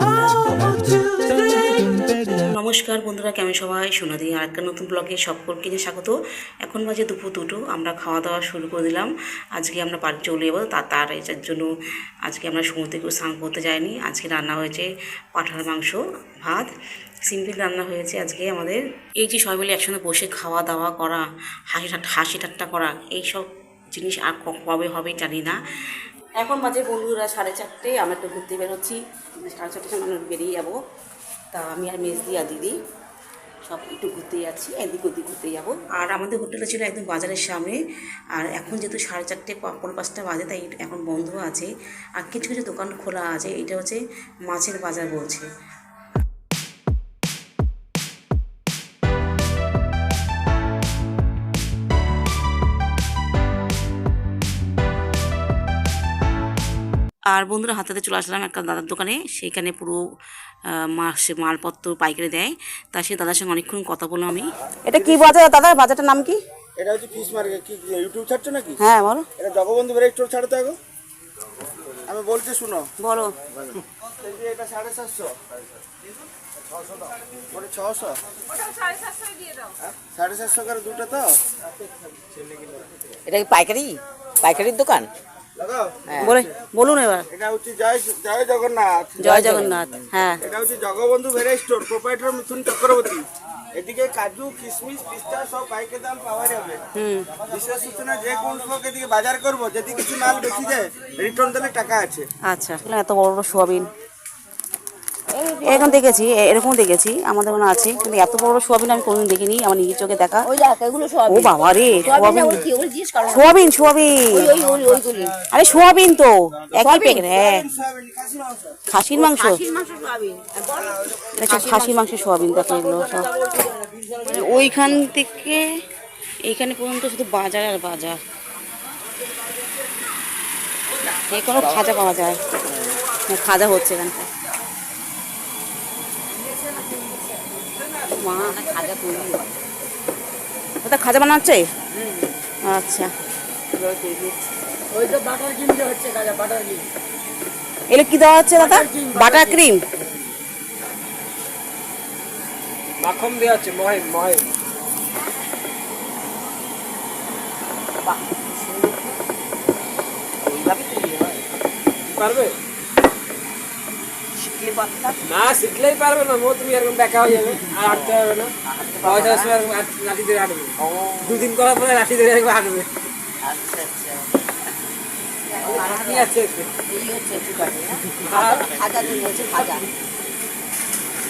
Oh, Monday. নমস্কার বন্ধুরা, কেমন সবাই? সোনাদি আর একটা নতুন ব্লগে সকলকে যে স্বাগত। এখন বাজে দুপুর দুটো, আমরা খাওয়া দাওয়া শুরু করে দিলাম। আজকে আমরা বাড়ি চলে যাব, তা তার এটার জন্য আজকে আমরা সমুদ্রে কেউ স্নান করতে যাইনি। আজকে রান্না হয়েছে পাঠার মাংস, ভাত, সিম্পল রান্না হয়েছে আজকে আমাদের। এই যে সবাই মিলে একসঙ্গে বসে খাওয়া দাওয়া করা, হাসি হাসি ঠাট্টা করা এইসব জিনিস আর কবে হবে জানি না। এখন বাজে বন্ধুরা সাড়ে চারটে, আমরা একটু ঘুরতে বেরোচ্ছি সাড়ে চারটে সময় বেরিয়ে যাব। তা আমি আর মেজদি আর দিদি সব একটু ঘুরতে যাচ্ছি, এদিক ওদিক ঘুরতে যাব। আর আমাদের হোটেলটা ছিল একদম বাজারের সামনে। আর এখন যেহেতু সাড়ে চারটে পনেরো পাঁচটা বাজে, তাই এখন বন্ধ আছে। আর কিছু কিছু দোকান খোলা আছে, এটা হচ্ছে মাছের বাজার বলছে। আর বন্ধুরা হাতে হাতে চলে আসলাম একটা দাদার দোকানে। সেইখানে পুরো মাস মালপত্র পাইকারি দেয়। তা সে দাদার সঙ্গে অনেকক্ষণ কথা বললাম আমি। এটা কি বাজার? দাদা বাজারটার নাম কি? এটা হচ্ছে ফিশ মার্কেট। কি ইউটিউব ছাড়ছো নাকি? হ্যাঁ বলো। এটা জগবন্ধু ব্রেক স্টোর ছাড়তে এখন আমি বলছি শুনো। বলো। এটা সাড়ে সাতশো। ওটা ছশো? হ্যাঁ? সাড়ে সাতশো করে দুটো তো? এটা কি পাইকারি? পাইকারির দোকান? বলে বলুন এবার। এটা হচ্ছে জয় জয় জগন্নাথ। জয় জগন্নাথ হ্যাঁ। এটা হচ্ছে Jagabandhu variety store proprietor Mithun Chakraborty. এদিকে কাজু কিশমিশ পিস্তা সব পাইকে দাম পাওয়া যাবে। হুম। বিশেষ সূচনা যে কোন লোক এদিকে বাজার করব যদি কিছু মাল বেশি যায় রিটার্ন দিলে টাকা আছে। আচ্ছা এত বড় বড় সোয়াবিন। এরকম দেখেছি এরকম দেখেছি আমাদের মনে আছে কিন্তু এত বড় সোয়াবিন আমি কোনোদিন দেখিনি আমার নিজের চোখে দেখা। ও বাবা রে সোয়াবিন সোয়াবিন। সোয়াবিন আরে সোয়াবিন তো একই প্যাকেট হ্যাঁ। খাসির মাংস। খাসির সব খাসির মাংস সোয়াবিন দেখো এগুলো সব। মানে ওইখান থেকে এইখানে পর্যন্ত শুধু বাজার আর বাজার। যে কোনো খাজা পাওয়া যায়। হ্যাঁ, খাজা হচ্ছে এখানটা মা খাজা তৈরি হয় ওটা খাজা বানাচ্ছে? আচ্ছা। হচ্ছে এগুলো কি দেওয়া হচ্ছে দাদা? বাটার ক্রিম মাখন দেওয়া আছে মহেন মহেন। হয়। পারবে? শিখলে পারতাম না। শিখলেই পারবে না মো তুমি এরকম দেখা হয়ে যাবে আর হাঁটতে পারবে না। পয়সার সময় এরকম লাঠি ধরে হাঁটবে। দুদিন করার পরে লাঠি ধরে এরকম হাঁটবে। আচ্ছা আচ্ছা। আছে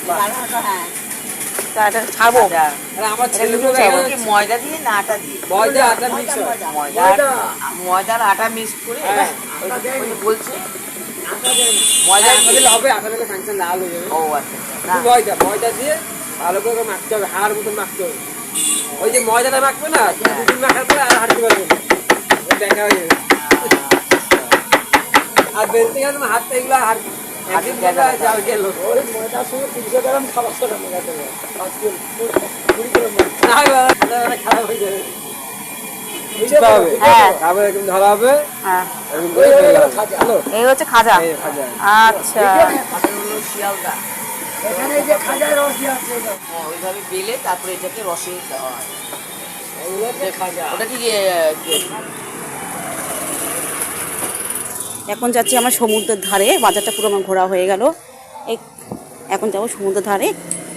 বানানোটা হ্যাঁ? তা ছাড়বো? আমার ছেলেগুলো কি ময়দা দিয়ে না আটা দিয়ে? ময়দা আটা মিক্স ময়দা ময়দার আটা মিক্স করে হ্যাঁ। বলছে ময়দা দিলে হবে আটা দিলে ফাংশন লাল হয়ে যাবে। ও আচ্ছা। আচ্ছা। ময়দা ময়দা দিয়ে ভালো করে মাখতে হবে হাড় মতো মাখতে হবে। ওই যে ময়দাটা মাখবে না দুদিন মাখার পরে আর হাঁটতে পারবে না ওই দেখা হয়ে যাবে। আর বেলতে গেলে হাতটা এগুলো হাত একদিন দেখা যাও গেল। ওই ময়দার সঙ্গে তিনশো গ্রাম সাতশো গ্রাম মেঘাতে হবে। পাঁচ কিলো কুড়ি কিলো না খারাপ হয়ে যাবে। এই হচ্ছে খাজা। এই খাজা। আচ্ছা। এটা হলো শিয়ালদা এখানে যে খাজার রস আছে। হ্যাঁ ওইভাবে বেলে তারপরে এটাকে রসে দেওয়া হয়। এগুলো হচ্ছে খাজা। ওটা কি এখন যাচ্ছি আমার সমুদ্রের ধারে। বাজারটা পুরো আমার ঘোরা হয়ে গেল। এখন যাব সমুদ্রের ধারে।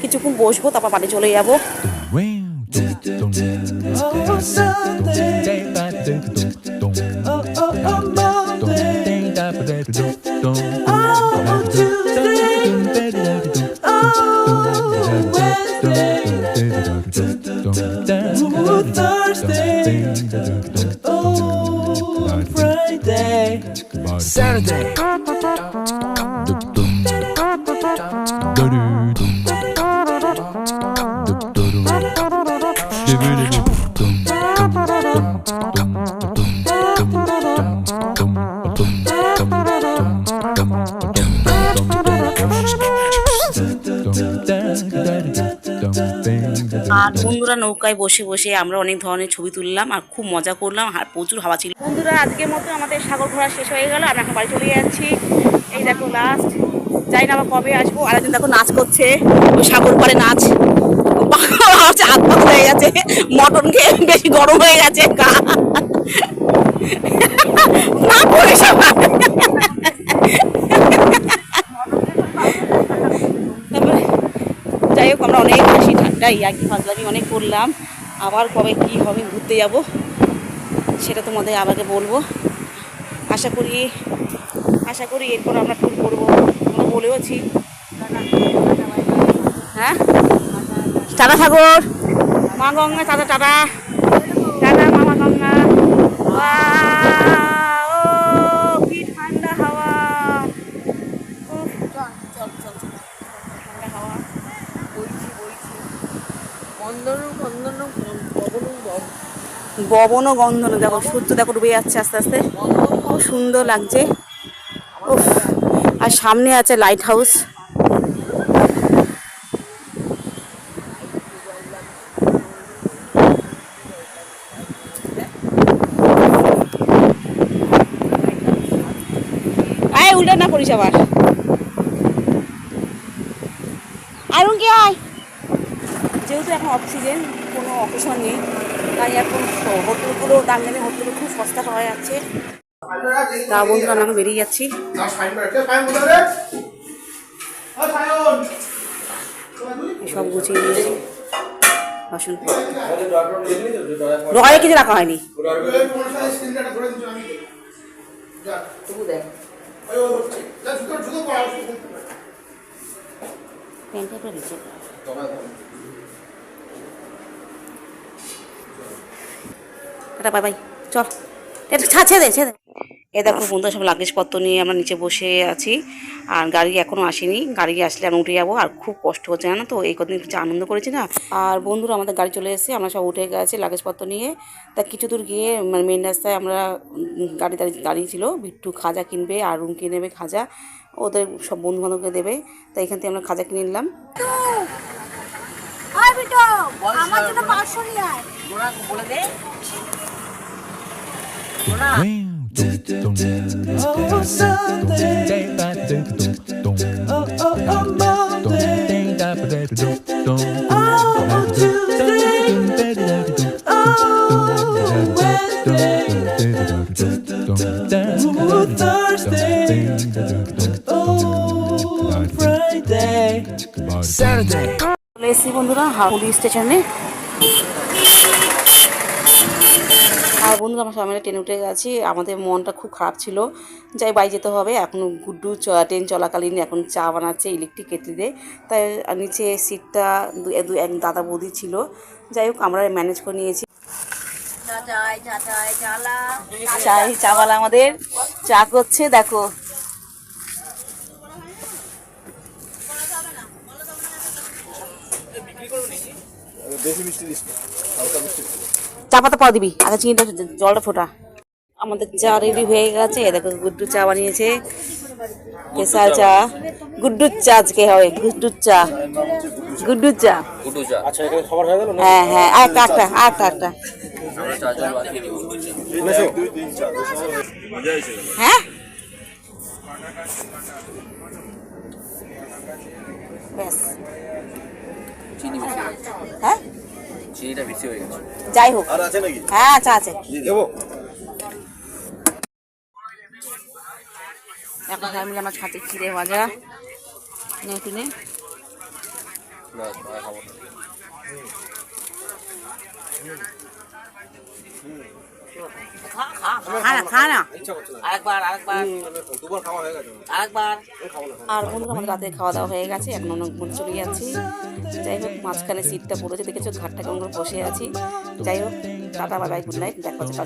কিছুক্ষণ বসবো তারপর বাড়ি চলে যাব। Oh, Sunday. Oh, oh, oh, Monday. On Tuesday. Oh, Wednesday. Ooh, Thursday. Oh, Friday. Saturday. আর বন্ধুরা নৌকায় বসে বসে আমরা অনেক ধরনের ছবি তুললাম আর খুব মজা করলাম আর প্রচুর হাওয়া ছিল। বন্ধুরা আজকের মতো আমাদের সাগর ঘোরা শেষ হয়ে গেল আমরা এখন বাড়ি চলে যাচ্ছি। এই দেখো লাস্ট যাই না আবার কবে আসব আর একদিন দেখো নাচ করছে ওই সাগর পাড়ে নাচ। হচ্ছে হাত পাত হয়ে গেছে মটন খেয়ে বেশি গরম হয়ে গেছে গা। না করে সবাই যাই হোক আমরা অনেক হাসি ঠাট্টা ইয়াকি ফাজলামি অনেক করলাম। আবার কবে কি হবে, ঘুরতে যাব, সেটা তোমাদের আবারকে বলব। আশা করি আশা করি এরপর আমরা ট্যুর করব। আমরা বলেওছি হ্যাঁ? টাটা সাগর। মা গঙ্গা, টাটা টাটা। টাটা, মামা গঙ্গা Wow! ও কি ঠান্ডা হাওয়া উফ, ঠান্ডা হাওয়া বইছি বইছি বন্দনু বন্দনু বদনু বব ববন ও গন্ধন, দেখো, সূর্য দেখো ডুবে যাচ্ছে আস্তে আস্তে। খুব সুন্দর লাগছে। উফ, আর সামনে আছে লাইট হাউস উল্টা না করিস আবার। আয়রন কি আয়। যেহেতু এখন অক্সিজেন কোনো অকেশন নেই। তাই এখন হোটেলগুলো দাম নেবে হোটেলগুলো খুব সস্তা পাওয়া যাচ্ছে। তা বন্ধুরা আমরা বেরিয়ে যাচ্ছি। সব গুছিয়ে নিয়েছি বাসন ড্রয়ারে কিছু রাখা হয়নি। প্যান্টটা নিচে। টাটা বাই বাই চল। এটা ছা ছেড়ে দে ছেড়ে। এ দেখো বন্ধুরা সব লাগেজপত্র নিয়ে আমরা নিচে বসে আছি। আর গাড়ি এখনও আসেনি। গাড়ি আসলে আমরা উঠে যাব। আর খুব কষ্ট হচ্ছে, জানো তো? এই কদিন কিছু আনন্দ করেছি না? আর বন্ধুরা, আমাদের গাড়ি চলে এসেছে। আমরা সব উঠে গেছি লাগেজপত্র নিয়ে। তা কিছু দূর গিয়ে মানে মেন রাস্তায় আমরা গাড়ি দাঁড়িয়ে ছিল। বিট্টু খাজা কিনবে আর রুম কিনে নেবে খাজা। ওদের সব বন্ধু বান্ধবকে দেবে। তাই এখান থেকে আমরা খাজা কিনে নিলাম। আমার জন্য পাঁচশো নিয়ে আয় বলে দে Oh, Sunday. Oh, oh, oh, Monday. Oh, Tuesday. Oh, Wednesday. Ooh, Thursday. Oh, Friday. Saturday. চলে এসেছি বন্ধুরা হাউলি স্টেশনে। আর বন্ধুরা আমরা সবাই ট্রেনে উঠে গেছি। আমাদের মনটা খুব খারাপ ছিল। যাই বাড়ি যেতে হবে। এখন গুড্ডু চ- ট্রেন চলাকালীন এখন চা বানাচ্ছে ইলেকট্রিক কেটলিতে। তাই নিচে সিটটা দু- এক দাদা বৌদি ছিল। যাই হোক আমরা ম্যানেজ করে নিয়েছি। চাই চাওয়ালা আমাদের। চা করছে দেখো। চা পাতা পর দিবি আগে চিনিটা জলটা ফোটা আমাদের চা রেডি হয়ে গেছে দেখো গুড্ডু চা বানিয়েছে স্পেশাল চা গুড্ডুর চা আজকে হবে গুড্ডুর চা গুড্ডুর চা আচ্ছা এখানে খাবার হয়ে গেল হ্যাঁ হ্যাঁ আর একটা একটা আর একটা একটা হ্যাঁ ব্যাস চিনি বেশি হ্যাঁ চিনিটা বেশি হয়ে গেছে। যাই হোক। আর আছে নাকি? হ্যাঁ আচ্ছা আছে। দেবো। এখন সবাই মিলে আমার ছাতে ভাজা কিনে। আর রাতে খাওয়া দাওয়া হয়ে গেছে, এখন চলে যাচ্ছি। যাই হোক, মাঝখানে সিটটা পড়েছে, দেখেছ ঘাটটা কেমন বসে আছি। যাই হোক, টাটা বাবাই বাই গুড নাইট দেখা হচ্ছে